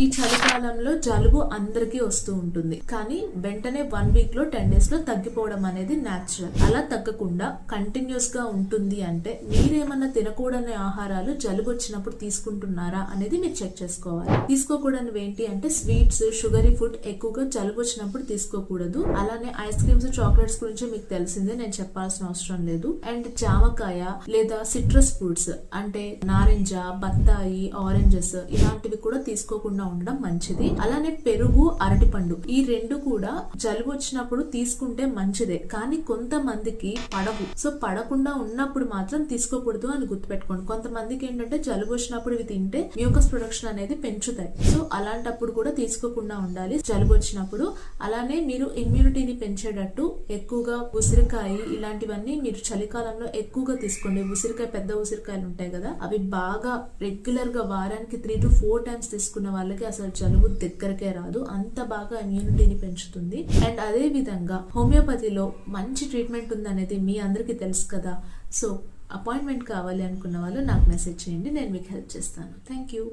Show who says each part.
Speaker 1: ఈ చలికాలంలో జలుబు అందరికీ వస్తూ ఉంటుంది. కానీ వెంటనే వన్ వీక్లో టెన్ డేస్లో తగ్గిపోవడం అనేది న్యాచురల్ అలా తగ్గకుండా కంటిన్యూస్గా ఉంటుంది అంటే మీరేమన్నా తినకూడని ఆహారాలు జలుబు వచ్చినప్పుడు తీసుకుంటున్నారా అనేది మీరు చెక్ చేసుకోవాలి. తీసుకోకూడనివి ఏంటి అంటే స్వీట్స్ షుగరీ ఫుడ్ ఎక్కువగా జలుబు వచ్చినప్పుడు తీసుకోకూడదు. అలానే ఐస్ క్రీమ్స్ చాక్లెట్స్ గురించి మీకు తెలిసిందే నేను చెప్పాల్సిన అవసరం లేదు. అండ్ జామకాయ లేదా సిట్రస్ ఫ్రూట్స్ అంటే నారింజ బత్తాయి ఆరెంజెస్ ఇలాంటివి కూడా తీసుకోకుండా ఉండడం మంచిది. అలానే పెరుగు అరటిపండు ఈ రెండు కూడా జలుబు వచ్చినప్పుడు తీసుకుంటే మంచిదే. కానీ కొంతమందికి పడవు. సో పడకుండా ఉన్నప్పుడు మాత్రం తీసుకోకూడదు అని గుర్తుపెట్టుకోండి. కొంతమందికి ఏంటంటే జలుబు వచ్చినప్పుడు ఇవి తింటే మ్యూకస్ ప్రొడక్షన్ అనేది పెంచుతాయి. సో అలాంటప్పుడు కూడా తీసుకోకుండా ఉండాలి. జలుబు వచ్చినప్పుడు. అలానే మీరు ఇమ్యూనిటీని పెంచేటట్టు ఎక్కువగా ఉసిరికాయ ఇలాంటివన్నీ మీరు చలికాలంలో ఎక్కువగా తీసుకోండి. ఉసిరికాయ పెద్ద ఉసిరికాయలు ఉంటాయి కదా అవి బాగా రెగ్యులర్గా వారానికి త్రీ టు ఫోర్ టైమ్స్ తీసుకున్న వాళ్ళకి అసలు జలుబు దగ్గరకే రాదు. అంత బాగా ఇమ్యూనిటీని పెంచుతుంది. అండ్ అదే విధంగా హోమియోపతిలో మంచి ట్రీట్మెంట్ ఉందనేది మీ అందరికీ తెలుసు కదా. సో అపాయింట్మెంట్ కావాలి అనుకున్న వాళ్ళు నాకు మెసేజ్ చేయండి. నేను మీకు హెల్ప్ చేస్తాను. Thank you